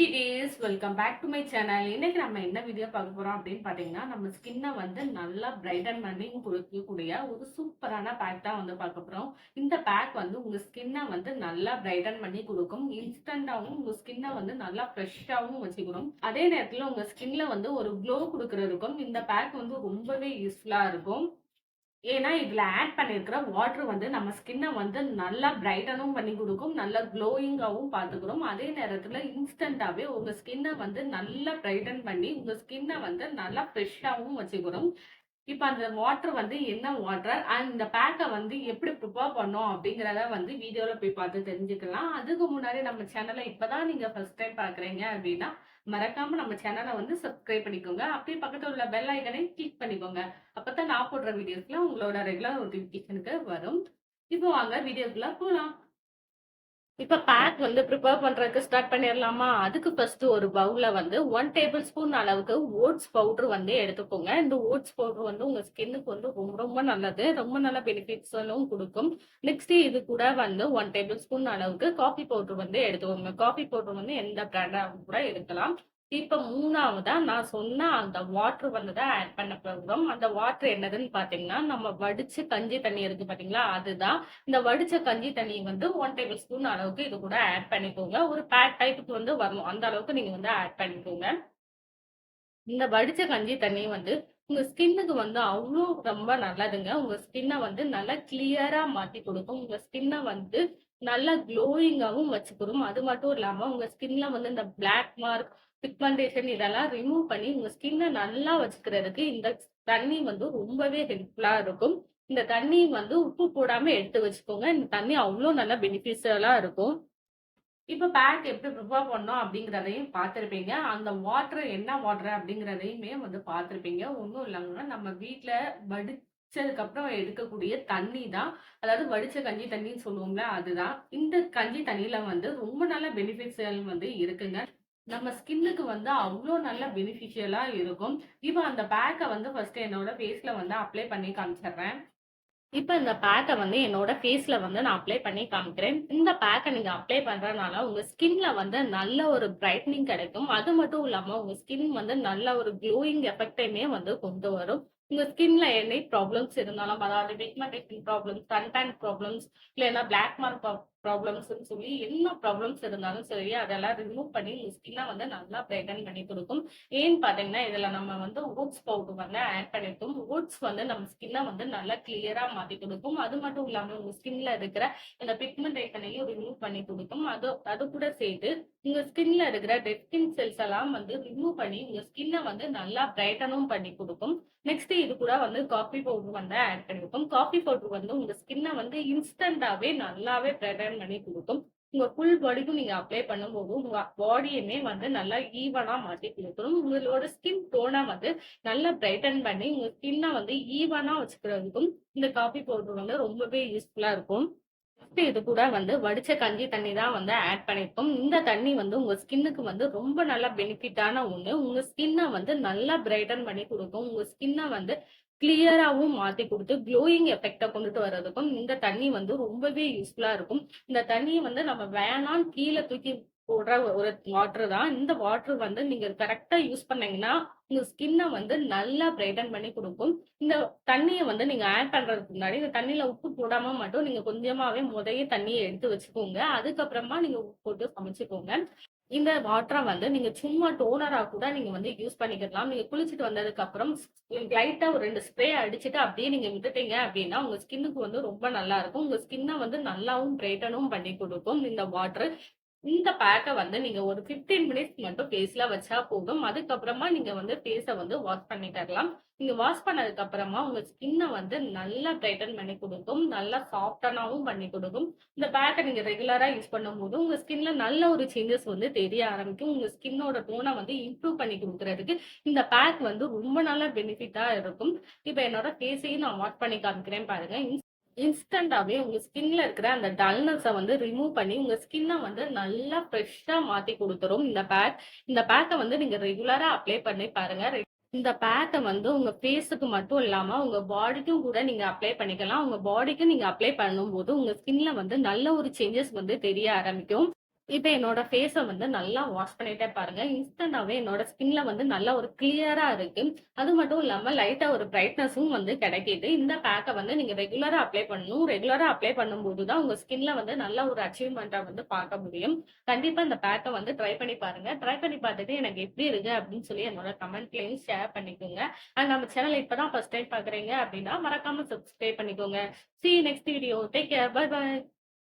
Days welcome back to my channel இன்னைக்கு நம்ம என்ன வீடியோ பார்க்க போகிறோம் அப்படின்னு பார்த்தீங்கன்னா நம்ம ஸ்கின்னை வந்து நல்லா பிரைட்டன் பண்ணி கொடுக்கக்கூடிய ஒரு சூப்பரான பேக் தான் வந்து பார்க்க போகிறோம் இந்த பேக் வந்து உங்கள் ஸ்கின்னை வந்து நல்லா பிரைட்டன் பண்ணி கொடுக்கும். இன்ஸ்டண்ட்டாகவும் உங்கள் ஸ்கின்னை வந்து நல்லா ஃப்ரெஷ்ஷாகவும் வச்சுக்கணும். அதே நேரத்தில் உங்கள் ஸ்கின்ல வந்து ஒரு க்ளோ கொடுக்குறதுக்கும் இந்த பேக் வந்து ரொம்பவே யூஸ்ஃபுல்லாக இருக்கும். ஏன்னா இதில் ஆட் பண்ணியிருக்கிற வாட்ரு வந்து நம்ம ஸ்கின்னை வந்து நல்லா பிரைட்டனும் பண்ணி கொடுக்கும் நல்லா க்ளோயிங்காகவும் பார்த்துக்கிறோம். அதே நேரத்தில் இன்ஸ்டண்ட்டாகவே உங்கள் ஸ்கின்னை வந்து நல்லா பிரைட்டன் பண்ணி உங்கள் ஸ்கின்னை வந்து நல்லா ஃப்ரெஷ்ஷாகவும் வச்சுக்கிறோம். இப்போ அந்த வாட்டர் வந்து என்ன வாட்டர் அண்ட் இந்த பேக்கை வந்து எப்படி ப்ரிப்பேர் பண்ணோம் அப்படிங்கிறத வந்து வீடியோவில் போய் பார்த்து தெரிஞ்சுக்கலாம். அதுக்கு முன்னாடி நம்ம சேனலை இப்போ தான் நீங்கள் ஃபர்ஸ்ட் டைம் பார்க்குறீங்க அப்படின்னா மறக்காமல் நம்ம சேனலை வந்து சப்ஸ்கிரைப் பண்ணிக்கோங்க. அப்படியே பக்கத்தில் உள்ள பெல் ஐக்கனை கிளிக் பண்ணிக்கோங்க. அப்பதான் நான் போடுற வீடியோஸ்லாம் உங்களோட ரெகுலர் நோட்டிஃபிகேஷனுக்கு வரும். இப்போ வாங்க வீடியோக்குள்ள போலாம். இப்போ பேக் வந்து ப்ரிப்பேர் பண்றதுக்கு ஸ்டார்ட் பண்ணிடலாமா அதுக்கு ஃபர்ஸ்ட் ஒரு பவுல்ல வந்து ஒன் டேபிள் ஸ்பூன் அளவுக்கு ஓட்ஸ் பவுடர் வந்து எடுத்துக்கோங்க. இந்த ஓட்ஸ் பவுடர் வந்து உங்க ஸ்கின்னுக்கு வந்து ரொம்ப ரொம்ப நல்லது. ரொம்ப நல்ல பெனிஃபிட்ஸும் கொடுக்கும். நெக்ஸ்ட் இது கூட வந்து ஒன் டேபிள் ஸ்பூன் அளவுக்கு காஃபி பவுடர் வந்து எடுத்துக்கோங்க. காஃபி பவுடர் வந்து எந்த பிராண்டாக கூட எடுக்கலாம். இப்ப மூணாவதா நான் சொன்ன அந்த வாட்டர் வந்து தான் ஆட் பண்ண போகிறோம் அந்த வாட்டர் என்னதுன்னு பாத்தீங்கன்னா நம்ம வடிச்ச கஞ்சி தண்ணி இருக்கு பாத்தீங்களா? அதுதான். இந்த வடிச்ச கஞ்சி தண்ணி வந்து ஒன் டேபிள் ஸ்பூன் அளவுக்கு இது கூட ஆட் பண்ணிக்கோங்க. ஒரு பேக் டைப்புக்கு வந்து வரணும். அந்த அளவுக்கு நீங்க வந்து ஆட் பண்ணிக்கோங்க. இந்த வடிச்ச கஞ்சி தண்ணி வந்து உங்க ஸ்கின்னுக்கு வந்து அவ்வளோ ரொம்ப நல்லதுங்க. உங்க ஸ்கின்னை வந்து நல்லா கிளியரா மாத்தி கொடுக்கும். உங்க ஸ்கின்னை வந்து நல்லா க்ளோயிங்காகவும் வச்சுக்கிறோம் அது மட்டும் இல்லாம உங்க ஸ்கின்ல வந்து இந்த பிளாக் மார்க் பிக்மெண்டேஷன் இதெல்லாம் ரிமூவ் பண்ணி உங்க ஸ்கின்னை நல்லா வச்சுக்கிறதுக்கு இந்த தண்ணி வந்து ரொம்பவே ஹெல்ப்ஃபுல்லா இருக்கும். இந்த தண்ணி வந்து உப்பு போடாம எடுத்து வச்சுக்கோங்க. இந்த தண்ணி அவ்வளோ நல்லா பெனிஃபிஷியலா இருக்கும். இப்போ பேக் எப்படி ப்ரிப்பேர் பண்ணோம் அப்படிங்கிறதையும் பார்த்துருப்பீங்க. அந்த வாட்டர் என்ன வாட்டர் அப்படிங்கிறதையுமே வந்து பார்த்துருப்பீங்க. ஒன்றும் இல்லைங்கன்னா நம்ம வீட்டில் வடிச்சதுக்கப்புறம் எடுக்கக்கூடிய தண்ணி தான். அதாவது வடிச்ச கஞ்சி தண்ணின்னு சொல்லுவோம்ல அதுதான். இந்த கஞ்சி தண்ணியில வந்து ரொம்ப நல்ல பெனிஃபிட்ஸ் வந்து இருக்குங்க. நம்ம ஸ்கின்னுக்கு வந்து அவ்வளோ நல்ல பெனிஃபிஷியலா இருக்கும். இப்போ அந்த பேக்கை வந்து ஃபர்ஸ்ட் என்னோட ஃபேஸ்ல வந்து அப்ளை பண்ணி காமிச்சிடுறேன். இப்போ இந்த பேக்கை வந்து என்னோட ஃபேஸ்ல வந்து நான் அப்ளை பண்ணி காமிக்கிறேன். இந்த பேக்கை நீங்க அப்ளை பண்றதுனால உங்க ஸ்கின்ல வந்து நல்ல ஒரு பிரைட்னிங் கிடைக்கும். அது மட்டும் இல்லாம உங்க ஸ்கின் வந்து நல்ல ஒரு க்ளோயிங் எஃபெக்டையுமே வந்து கொண்டு வரும். உங்க ஸ்கின்ல என்ன ப்ராப்ளம்ஸ் இருந்தாலும் அதாவது பிக்மெண்டேஷன் ப்ராப்ளம்ஸ் சன்டான் ப்ராப்ளம்ஸ் இல்லைன்னா பிளாக் மார்க் ப்ராப்ளம்ஸ்னு சொல்லி என்ன ப்ராப்ளம்ஸ் இருந்தாலும் சரி அதெல்லாம் ரிமூவ் பண்ணி உங்கள் ஸ்கின்னை வந்து நல்லா ப்ரைட்டன் பண்ணி கொடுக்கும். ஏன்னு பார்த்தீங்கன்னா இதில் நம்ம வந்து ஓட்ஸ் பவுடர் வந்து ஆட் பண்ணிருக்கோம். ஓட்ஸ் வந்து நம்ம ஸ்கின்னை வந்து நல்லா கிளியராக மாற்றி கொடுக்கும். அது மட்டும் இல்லாமல் உங்கள் ஸ்கின்ல இருக்கிற இந்த பிக்மெண்டேஷனையும் ரிமூவ் பண்ணி கொடுக்கும். அது அது கூட சேர்த்து உங்கள் ஸ்கின்ல இருக்கிற டெட் ஸ்கின் செல்ஸ் எல்லாம் வந்து ரிமூவ் பண்ணி உங்கள் ஸ்கின்னை வந்து நல்லா பிரைட்டனும் பண்ணி கொடுக்கும். நெக்ஸ்ட் இது கூட வந்து காஃபி பவுடர் வந்து ஆட் பண்ணிருக்கோம். காஃபி பவுடர் வந்து உங்கள் ஸ்கின்னை வந்து இன்ஸ்டண்டாகவே நல்லாவே பிரைட்டன் பண்ணி கொடுக்கும் உங்க ஃபுல் பாடிக்கும் நீங்க அப்ளை பண்ணும்போது உங்க பாடியுமே வந்து நல்லா ஈவனா மாத்தி கொடுக்கணும் உங்களோட ஸ்கின் டோனை வந்து நல்லா பிரைட்டன் பண்ணி உங்க ஸ்கின்னை வந்து ஈவனா வச்சுக்கிறதுக்கும் இந்த காஃபி பவுடர் வந்து ரொம்பவே யூஸ்ஃபுல்லா இருக்கும். இது கூட வந்து வடிச்ச கஞ்சி தண்ணி தான் வந்து ஆட் பண்ணியிருக்கோம் இந்த தண்ணி வந்து உங்க ஸ்கின்னுக்கு வந்து ரொம்ப நல்ல பெனிஃபிட்டான ஒண்ணு. உங்க ஸ்கின்னை வந்து நல்லா பிரைட்டன் பண்ணி கொடுக்கும். உங்க ஸ்கின்னை வந்து கிளியராகவும் மாற்றி கொடுத்து க்ளோயிங் எஃபெக்டை கொண்டுட்டு வர்றதுக்கும் இந்த தண்ணி வந்து ரொம்பவே யூஸ்ஃபுல்லாக இருக்கும். இந்த தண்ணியை வந்து நம்ம வேணான்னு கீழே தூக்கி போடுற ஒரு வாட்டர் தான். இந்த வாட்டர் வந்து நீங்க கரெக்டா யூஸ் பண்ணீங்கன்னா உங்க ஸ்கின்னை வந்து நல்லா பிரைட்டன் பண்ணி கொடுக்கும். இந்த தண்ணியை வந்து நீங்க ஆட் பண்றதுக்கு முன்னாடி இந்த தண்ணியில உப்பு போடாம மட்டும் நீங்க கொஞ்சமாவே முதைய தண்ணியை எடுத்து வச்சுக்கோங்க. அதுக்கப்புறமா நீங்க உப்பு போட்டு சமைச்சுக்கோங்க. இந்த வாட்டரை வந்து நீங்க சும்மா டோனரா கூட நீங்க வந்து யூஸ் பண்ணிக்கலாம். நீங்க குளிச்சுட்டு வந்ததுக்கு அப்புறம் லைட்டா ஒரு ரெண்டு ஸ்ப்ரே அடிச்சுட்டு அப்படியே நீங்க விட்டுட்டீங்க அப்படின்னா உங்க ஸ்கின்னுக்கு வந்து ரொம்ப நல்லா இருக்கும். உங்க ஸ்கின்னை வந்து நல்லாவும் பிரைட்டனும் பண்ணி கொடுக்கும். இந்த வாட்டர் இந்த பேக்கை வந்து நீங்க ஒரு 15 மினிட்ஸ் மட்டும் ஃபேஸ்ல வச்சா போதும். அதுக்கப்புறமா நீங்க வந்து ஃபேஸை வந்து வாஷ் பண்ணிக்கலாம் நீங்க வாஷ் பண்ணதுக்கு அப்புறமா உங்க ஸ்கின்னை வந்து நல்லா பிரைட்டன் பண்ணி கொடுக்கும். நல்லா சாஃப்டனாவும் பண்ணி கொடுக்கும். இந்த பேக்கை நீங்க ரெகுலரா யூஸ் பண்ணும்போது உங்க ஸ்கின்ல நல்ல ஒரு சேஞ்சஸ் வந்து தெரிய ஆரம்பிக்கும். உங்க ஸ்கின்னோட டோனை வந்து இம்ப்ரூவ் பண்ணி கொடுக்கறதுக்கு இந்த பேக் வந்து ரொம்ப நல்ல பெனிஃபிட்டா இருக்கும். இப்போ என்னோட ஃபேஸையும் நான் வாஷ் பண்ணி காமிக்கிறேன் பாருங்க. இன்ஸ்டண்டாகவே உங்கள் ஸ்கின்ல இருக்கிற அந்த டல்னஸை வந்து ரிமூவ் பண்ணி உங்கள் ஸ்கின்னை வந்து நல்லா ஃப்ரெஷ்ஷாக மாற்றி கொடுத்துரும். இந்த பேக் இந்த பேக்கை வந்து நீங்கள் ரெகுலராக அப்ளை பண்ணி பாருங்கள் இந்த பேக்கை வந்து உங்கள் ஃபேஸுக்கு மட்டும் இல்லாமல் உங்கள் பாடிக்கும் கூட நீங்கள் அப்ளை பண்ணிக்கலாம். உங்கள் பாடிக்கு நீங்கள் அப்ளை பண்ணும்போது உங்கள் ஸ்கின்ல வந்து நல்ல ஒரு சேஞ்சஸ் வந்து தெரிய ஆரம்பிக்கும். இப்போ என்னோட ஃபேஸை வந்து நல்லா வாஷ் பண்ணிட்டே பாருங்க. இன்ஸ்டன்டாவே என்னோட ஸ்கின்ல வந்து நல்லா ஒரு கிளியரா இருக்கு. அது மட்டும் இல்லாம லைட்டா ஒரு பிரைட்னஸும் வந்து கிடைக்கிது இந்த பேக்கை வந்து நீங்க ரெகுலரா அப்ளை பண்ணணும். ரெகுலரா அப்ளை பண்ணும்போது தான் உங்க ஸ்கின்ல வந்து நல்ல ஒரு அச்சீவ்மெண்ட்டாக வந்து பார்க்க முடியும். கண்டிப்பா இந்த பேக்கை வந்து ட்ரை பண்ணி பாருங்க. ட்ரை பண்ணி பார்த்துட்டு எனக்கு எப்படி இருக்கு அப்படின்னு சொல்லி என்னோட கமெண்ட்லயும் ஷேர் பண்ணிக்கோங்க. அண்ட் நம்ம சேனல் இப்போ தான் ஃபர்ஸ்ட் டைம் பார்க்குறீங்க அப்படின்னா மறக்காம சப்ஸ்கிரைப் பண்ணிக்கோங்க. See next video. Take care. Bye bye.